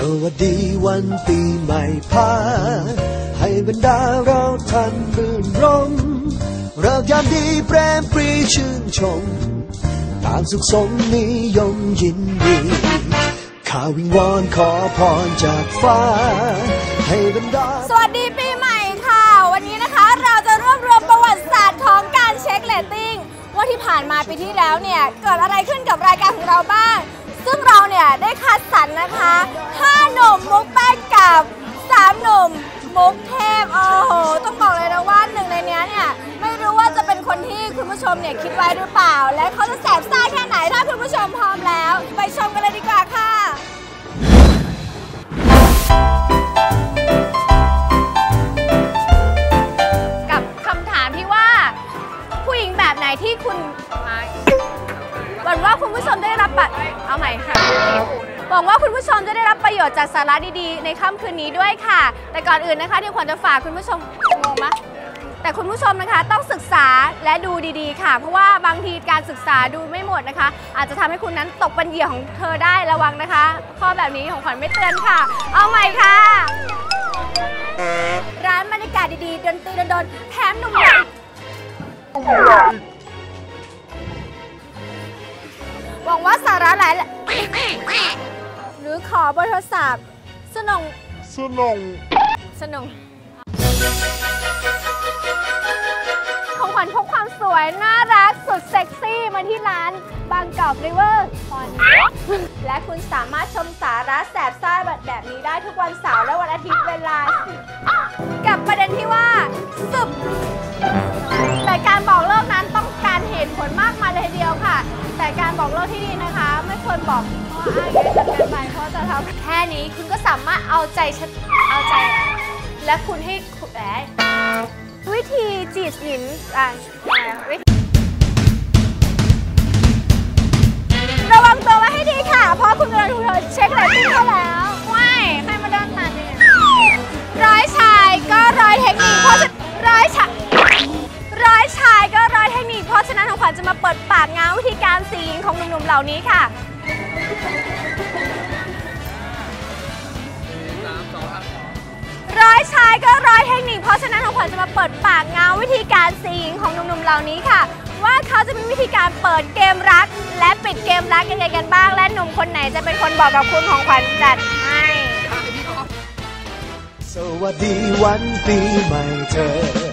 สวัสดีวันปีใหม่พาให้บรรดาเราท่านรื่นรมเริกยามดีแปรมปรีชื่นชม ตางสุขสมนิยมยินดีข้าวิงวอนขอพรจากฟ้า ให้บรรดา สวัสดีปีใหม่ค่ะ วันนี้นะคะเราจะรวบรวมประวัติศาสตร์ของการเช็คเลตติ้งว่าที่ผ่านมาปีที่แล้วเนี่ย เกิดอะไรขึ้นกับรายการของเราบ้าง ได้คัดสรรนะคะ5หนุ่มมุกแป้งกับ3หนุ่มมุกเทพโอ้โหต้องบอกเลยนะว่าหนึ่งในเนี้ยเนี่ยไม่รู้ว่าจะเป็นคนที่คุณผู้ชมเนี่ยคิดไว้หรือเปล่า และเขาจะแสบซ่าแค่ไหนถ้าคุณผู้ชมพร้อมแล้ว ไปชมกันเลยดีกว่าค่ะกับคำถามที่ว่า ผู้หญิงแบบไหนที่คุณ หวังว่าคุณผู้ชมได้รับปัดเอาใหม่ค่ะหวังว่าคุณผู้ชมจะได้รับประโยชน์จากสาระดีๆ ในค่ำคืนนี้ด้วยค่ะ แต่ก่อนอื่นนะคะที่ขวัญจะฝากคุณผู้ชมงงไหมแต่คุณผู้ชมนะคะต้องศึกษาและดูดีๆ ค่ะ เพราะว่าบางทีการศึกษาดูไม่หมดนะคะ อาจจะทำให้คุณนั้นตกเป็นเหยื่อของเธอได้ระวังนะคะ ข้อแบบนี้ของขวัญไม่เตือนค่ะ เอาใหม่ค่ะ ร้านบรรยากาศดีๆดนตรีโดนๆแถมหนุ่มใหญ่ หวังว่าสาระหลายแหละหรือขอเบอร์โทรศัพท์สนงสนองสนงของขวัญพกความสวย น่ารักสุดเซ็กซี่มาที่ร้านบางกอกริเวอร์คอนและคุณสามารถชมสาระแสบซ่าแบบนี้ได้ทุกวันเสาร์และวันอาทิตย์เวลา กับประเด็นที่ว่าสุบแต่การ ของเลิกที่ดีนะคะ ไม่ควรบอกเพราะว่าอ้างเยอะจนกันไปเพราะจะทำแค่นี้คุณก็สามารถเอาใจฉันเอาใจ และคุณให้แหมวิธีจีบหญิงอ่าวิธี ขวัญจะมาเปิดปากงานวิธีการสีหญิงของหนุ่มๆเหล่านี้ค่ะร้อยชายก็ร้อยเทคนิค เพราะฉะนั้นของขวัญจะมาเปิดปากงานวิธีการสีหญิงของหนุ่มๆเหล่านี้ค่ะ ว่าเขาจะมีวิธีการเปิดเกมรัก และปิดเกมรักยังไงกันบ้าง และหนุ่มคนไหนจะเป็นคนบอกกับคุณของขวัญจัดให้สวัสดีวันปีใหม่เธอ